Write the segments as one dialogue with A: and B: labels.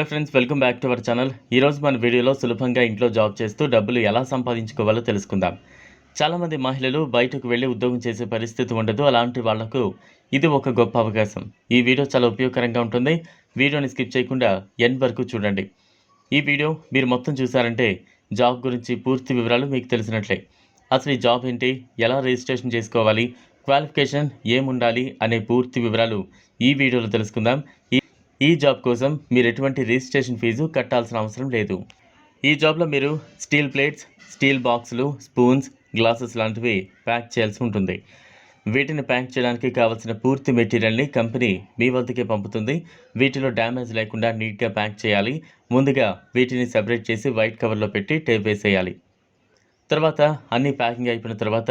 A: Hello friends welcome back to our channel. ఈరోజు మన వీడియోలో సులభంగా ఇంట్లో జాబ్ చేస్తూ డబ్బులు ఎలా సంపాదించుకోవాలో తెలుసుకుందాం. చాలామంది మహిళలు బయటకు వెళ్ళి ఉద్యోగం చేసే పరిస్థితి ఉండదు. అలాంటి వాళ్ళకు ఇది ఒక గొప్ప అవకాశం. ఈ వీడియో చాలా ఉపయోగకరంగా ఉంటుంది. వీడియోని స్కిప్ చేయకుండా ఎండ్ వరకు చూడండి. ఈ వీడియో మీరు మొత్తం చూసారంటే జాబ్ గురించి పూర్తి వివరాలు మీకు తెలిసినట్లే. అసలు ఈ జాబ్ ఏంటి? ఎలా రిజిస్ట్రేషన్ చేసుకోవాలి? క్వాలిఫికేషన్ ఏముండాలి? అనే పూర్తి వివరాలు ఈ వీడియోలో తెలుసుకుందాం. ఈ ఈ జాబ్ కోసం మీరు ఎటువంటి రిజిస్ట్రేషన్ ఫీజు కట్టాల్సిన అవసరం లేదు. ఈ జాబ్లో మీరు స్టీల్ ప్లేట్స్ స్టీల్ బాక్సులు స్పూన్స్ గ్లాసెస్ లాంటివి ప్యాక్ చేయాల్సి ఉంటుంది. వీటిని ప్యాక్ చేయడానికి కావాల్సిన పూర్తి మెటీరియల్ని కంపెనీ మీ వద్దకే పంపుతుంది. వీటిలో డ్యామేజ్ లేకుండా నీట్గా ప్యాక్ చేయాలి. ముందుగా వీటిని సెపరేట్ చేసి వైట్ కవర్లో పెట్టి టేప్ వేసేయాలి. తర్వాత అన్ని ప్యాకింగ్ అయిపోయిన తర్వాత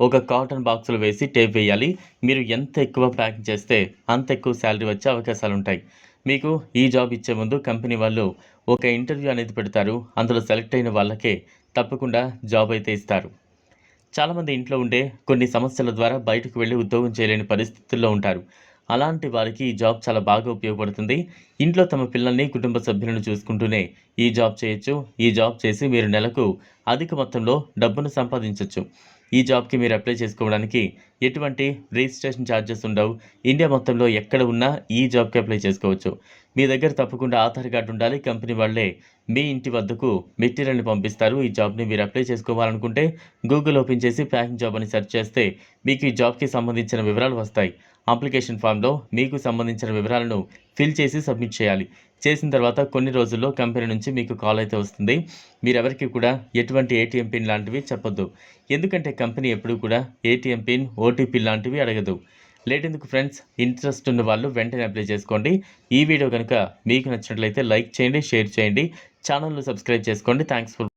A: ఒక కాటన్ బాక్సులు వేసి టేప్ వేయాలి. మీరు ఎంత ఎక్కువ ప్యాకింగ్ చేస్తే అంత ఎక్కువ శాలరీ వచ్చే అవకాశాలు ఉంటాయి. మీకు ఈ జాబ్ ఇచ్చే ముందు కంపెనీ వాళ్ళు ఒక ఇంటర్వ్యూ అనేది పెడతారు. అందులో సెలెక్ట్ అయిన వాళ్ళకే తప్పకుండా జాబ్ అయితే ఇస్తారు. చాలామంది ఇంట్లో ఉండే కొన్ని సమస్యల ద్వారా బయటకు వెళ్ళి ఉద్యోగం చేయలేని పరిస్థితుల్లో ఉంటారు. అలాంటి వారికి ఈ జాబ్ చాలా బాగా ఉపయోగపడుతుంది. ఇంట్లో తమ పిల్లల్ని కుటుంబ సభ్యులను చూసుకుంటూనే ఈ జాబ్ చేయొచ్చు. ఈ జాబ్ చేసి మీరు నెలకు అధిక మొత్తంలో డబ్బును సంపాదించవచ్చు ఈ జాబ్కి మీరు అప్లై చేసుకోవడానికి ఎటువంటి రిజిస్ట్రేషన్ ఛార్జెస్ ఉండవు. ఇండియా మొత్తంలో ఎక్కడ ఉన్నా ఈ జాబ్కి అప్లై చేసుకోవచ్చు. మీ దగ్గర తప్పకుండా ఆధార్ కార్డు ఉండాలి. కంపెనీ వాళ్ళే మీ ఇంటి వద్దకు మెటీరియల్ని పంపిస్తారు. ఈ జాబ్ని మీరు అప్లై చేసుకోవాలనుకుంటే గూగుల్ ఓపెన్ చేసి ప్యాకింగ్ జాబ్ అని సెర్చ్ చేస్తే మీకు ఈ జాబ్కి సంబంధించిన వివరాలు వస్తాయి. అప్లికేషన్ ఫామ్లో మీకు సంబంధించిన వివరాలను ఫిల్ చేసి సబ్మిట్ చేయాలి. చేసిన తర్వాత కొన్ని రోజుల్లో కంపెనీ నుంచి మీకు కాల్ అయితే వస్తుంది. మీరెవరికి కూడా ఎటువంటి ఏటీఎం పిన్ లాంటివి చెప్పొద్దు. ఎందుకంటే కంపెనీ ఎప్పుడూ కూడా ఏటీఎం పిన్ ఓటీపీ లాంటివి అడగదు. లేట్ ఎందుకు ఫ్రెండ్స్? ఇంట్రెస్ట్ ఉన్న వాళ్ళు వెంటనే అప్లై చేసుకోండి. ఈ వీడియో కనుక మీకు నచ్చినట్లయితే లైక్ చేయండి షేర్ చేయండి. ఛానల్ను సబ్స్క్రైబ్ చేసుకోండి. Thanks for